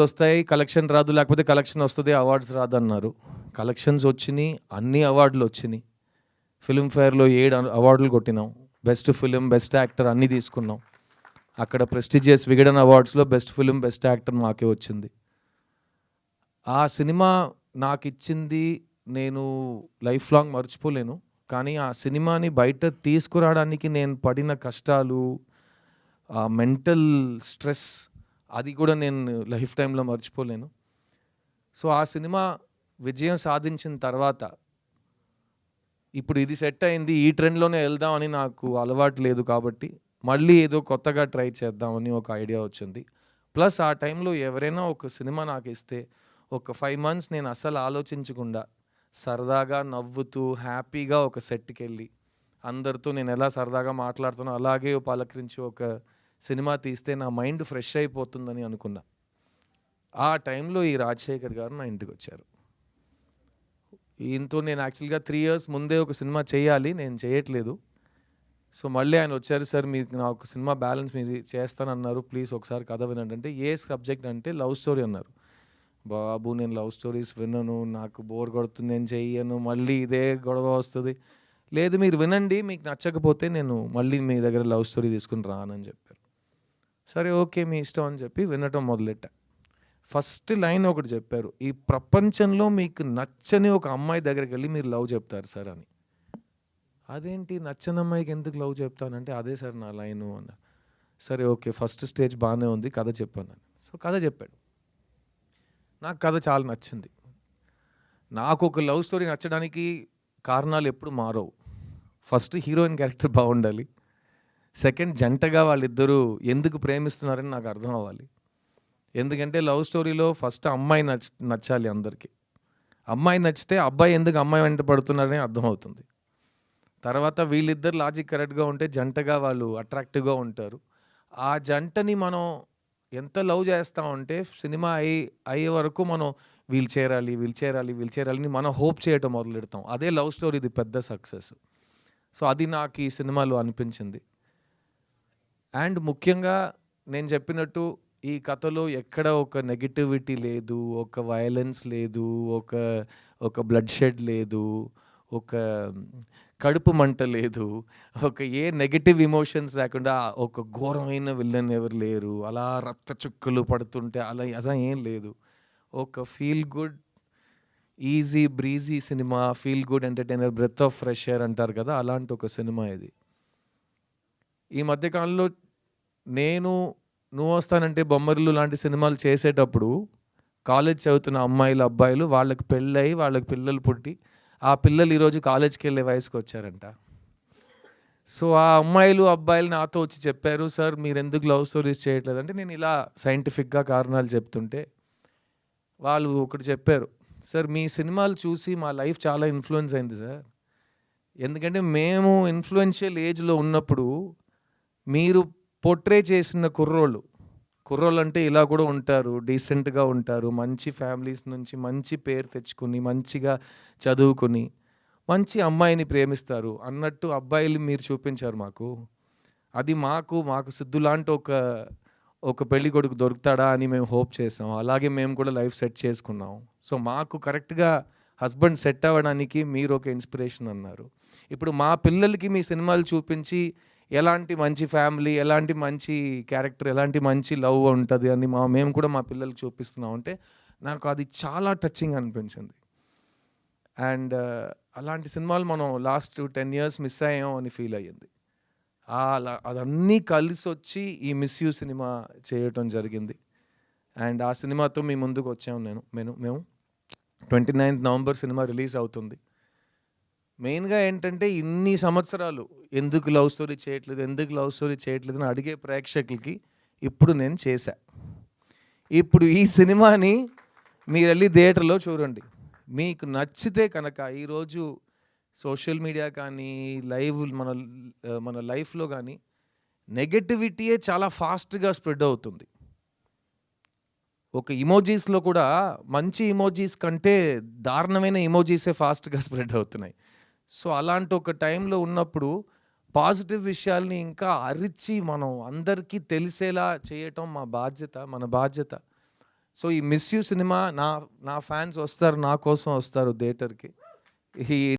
వస్తాయి కలెక్షన్ రాదు లేకపోతే కలెక్షన్ వస్తుంది అవార్డ్స్ రాదు అన్నారు కలెక్షన్స్ వచ్చినాయి అన్ని అవార్డులు వచ్చినాయి. ఫిల్మ్ఫేర్లో ఏడు అవార్డులు కొట్టినాం. బెస్ట్ ఫిలిం బెస్ట్ యాక్టర్ అన్నీ తీసుకున్నాం. అక్కడ ప్రెస్టిజియస్ విగడన్ అవార్డ్స్లో బెస్ట్ ఫిలిం బెస్ట్ యాక్టర్ మాకే వచ్చింది. ఆ సినిమా నాకు ఇచ్చింది నేను లైఫ్ లాంగ్ మర్చిపోలేను. కానీ ఆ సినిమాని బయట తీసుకురావడానికి నేను పడిన కష్టాలు ఆ మెంటల్ స్ట్రెస్ అది కూడా నేను లైఫ్ టైంలో మర్చిపోలేను. సో ఆ సినిమా విజయం సాధించిన తర్వాత ఇప్పుడు ఇది సెట్ అయింది ఈ ట్రెండ్లోనే వెళ్దామని నాకు అలవాటు లేదు కాబట్టి మళ్ళీ ఏదో కొత్తగా ట్రై చేద్దామని ఒక ఐడియా వచ్చింది. ప్లస్ ఆ టైంలో ఎవరైనా ఒక సినిమా నాకు ఇస్తే ఒక ఫైవ్ మంత్స్ నేను అసలు ఆలోచించకుండా సరదాగా నవ్వుతూ హ్యాపీగా ఒక సెట్కి వెళ్ళి అందరితో నేను ఎలా సరదాగా మాట్లాడుతానో అలాగే పలకరించి ఒక సినిమా తీస్తే నా మైండ్ ఫ్రెష్ అయిపోతుందని అనుకున్నా. ఆ టైంలో ఈ రాజశేఖర్ గారు నా ఇంటికి వచ్చారు. ఈయనతో నేను యాక్చువల్గా త్రీ ఇయర్స్ ముందే ఒక సినిమా చేయాలి నేను చేయట్లేదు. సో మళ్ళీ ఆయన వచ్చారు సార్ మీకు నా ఒక సినిమా బ్యాలెన్స్ మీరు చేస్తానన్నారు ప్లీజ్ ఒకసారి కథ వినండి. అంటే ఏ సబ్జెక్ట్ అంటే లవ్ స్టోరీ అన్నారు. బాబు నేను లవ్ స్టోరీస్ వినను నాకు బోర్ కొడుతుంది నేను చెయ్యను మళ్ళీ ఇదే గొడవ వస్తుంది. లేదు మీరు వినండి మీకు నచ్చకపోతే నేను మళ్ళీ మీ దగ్గర లవ్ స్టోరీ తీసుకుని రానని చెప్పి. సరే ఓకే మీ ఇష్టం అని చెప్పి వినటం మొదలెట్టా. ఫస్ట్ లైన్ ఒకటి చెప్పారు ఈ ప్రపంచంలో మీకు నచ్చని ఒక అమ్మాయి దగ్గరికి వెళ్ళి మీరు లవ్ చెప్తారు సార్ అని. అదేంటి? నచ్చని అమ్మాయికి ఎందుకు లవ్ చెప్తానంటే అదే సార్ నా లైను అన్న సరే ఓకే ఫస్ట్ స్టేజ్ బాగానే ఉంది కథ చెప్పాను సో కథ చెప్పాడు. నాకు కథ చాలా నచ్చింది. నాకు ఒక లవ్ స్టోరీ నచ్చడానికి కారణాలు ఎప్పుడు మారవు. ఫస్ట్ హీరోయిన్ క్యారెక్టర్ బాగుండాలి సెకండ్ జంటగా వాళ్ళిద్దరూ ఎందుకు ప్రేమిస్తున్నారని నాకు అర్థం అవ్వాలి. ఎందుకంటే లవ్ స్టోరీలో ఫస్ట్ అమ్మాయి నచ్చ నచ్చాలి అందరికీ. అమ్మాయి నచ్చితే అబ్బాయి ఎందుకు అమ్మాయి వెంట పడుతున్నారని అర్థమవుతుంది తర్వాత వీళ్ళిద్దరు లాజిక్ కరెక్ట్గా ఉంటే జంటగా వాళ్ళు అట్రాక్టివ్గా ఉంటారు. ఆ జంటని మనం ఎంత లవ్ చేస్తామంటే సినిమా అయ్యి అయ్యే వరకు మనం వీళ్ళు చేరాలి వీళ్ళు చేరాలి వీళ్ళు చేరాలని మనం హోప్ చేయటం మొదలెడతాం. అదే లవ్ స్టోరీది పెద్ద సక్సెస్. సో అది నాకు ఈ సినిమాలో అనిపించింది. అండ్ ముఖ్యంగా నేను చెప్పినట్టు ఈ కథలో ఎక్కడ ఒక నెగిటివిటీ లేదు ఒక వయలెన్స్ లేదు ఒక ఒక బ్లడ్ షెడ్ లేదు ఒక కడుపు మంట లేదు ఒక ఏ నెగిటివ్ ఇమోషన్స్ లేకుండా ఒక ఘోరమైన విల్లన్ ఎవరు లేరు అలా రక్త చుక్కలు పడుతుంటే అలా అలా ఏం లేదు. ఒక feel good easy breezy cinema feel good entertainer breath of fresh air అంటారు కదా అలాంటి ఒక సినిమా ఇది. ఈ మధ్యకాలంలో నేను నువ్వు వస్తానంటే బొమ్మర్లు లాంటి సినిమాలు చేసేటప్పుడు కాలేజ్ చదువుతున్న అమ్మాయిలు అబ్బాయిలు వాళ్ళకి పెళ్ళయి వాళ్ళకి పిల్లలు పుట్టి ఆ పిల్లలు ఈరోజు కాలేజ్కి వెళ్ళే వయసుకి వచ్చారంట సో ఆ అమ్మాయిలు అబ్బాయిలు నాతో వచ్చి చెప్పారు సార్ మీరు ఎందుకు లవ్ స్టోరీస్ చేయట్లేదు? అంటే నేను ఇలా సైంటిఫిక్గా కారణాలు చెప్తుంటే వాళ్ళు ఒకటి చెప్పారు సార్ మీ సినిమాలు చూసి మా లైఫ్ చాలా ఇన్ఫ్లుయెన్స్ అయింది సార్. ఎందుకంటే మేము ఇన్ఫ్లుయెన్షియల్ ఏజ్లో ఉన్నప్పుడు మీరు పోర్ట్రే చేసిన కుర్రోళ్ళు కుర్రోళ్ళు అంటే ఇలా కూడా ఉంటారు డీసెంట్గా ఉంటారు మంచి ఫ్యామిలీస్ నుంచి మంచి పేరు తెచ్చుకుని మంచిగా చదువుకుని మంచి అమ్మాయిని ప్రేమిస్తారు అన్నట్టు అబ్బాయిలు మీరు చూపించారు మాకు. అది మాకు మాకు సిద్ధు లాంటి ఒక ఒక పెళ్ళి కొడుకు దొరుకుతాడా అని మేము హోప్ చేసాం. అలాగే మేము కూడా లైఫ్ సెట్ చేసుకున్నాం. సో మాకు కరెక్ట్గా హస్బెండ్ సెట్ అవ్వడానికి మీరు ఒక ఇన్స్పిరేషన్ అన్నారు. ఇప్పుడు మా పిల్లలకి మీ సినిమాలు చూపించి ఎలాంటి మంచి ఫ్యామిలీ ఎలాంటి మంచి క్యారెక్టర్ ఎలాంటి మంచి లవ్ ఉంటుంది అని మా మేము కూడా మా పిల్లలకి చూపిస్తున్నాం అంటే నాకు అది చాలా టచింగ్ అనిపించింది. అండ్ అలాంటి సినిమాలు మనం లాస్ట్ టెన్ ఇయర్స్ మిస్ అయ్యాం అని ఫీల్ అయ్యింది. అలా అదన్నీ కలిసి వచ్చి ఈ మిస్ యూ సినిమా చేయటం జరిగింది. అండ్ ఆ సినిమాతో మీ ముందుకు వచ్చాము నేను మేము మేము. Twenty ninth November cinema release అవుతుంది. మెయిన్గా ఏంటంటే ఇన్ని సంవత్సరాలు ఎందుకు లవ్ స్టోరీ చేయట్లేదు ఎందుకు లవ్ స్టోరీ చేయట్లేదు అని అడిగే ప్రేక్షకులకి ఇప్పుడు నేను చేశా. ఇప్పుడు ఈ సినిమాని మీరు వెళ్ళి థియేటర్లో చూడండి. మీకు నచ్చితే కనుక ఈరోజు సోషల్ మీడియా కానీ లైవ్ మన మన లైఫ్లో కానీ నెగటివిటీయే చాలా ఫాస్ట్గా స్ప్రెడ్ అవుతుంది. ఒక ఇమోజీస్లో కూడా మంచి ఇమోజీస్ కంటే దారుణమైన ఇమోజీసే ఫాస్ట్గా స్ప్రెడ్ అవుతున్నాయి. సో అలాంటి ఒక టైంలో ఉన్నప్పుడు పాజిటివ్ విషయాల్ని ఇంకా అరిచి మనం అందరికీ తెలిసేలా చేయటం మా బాధ్యత మన బాధ్యత. సో ఈ మిస్ యూ సినిమా నా నా ఫ్యాన్స్ వస్తారు నా కోసం వస్తారు థియేటర్కి. ఈ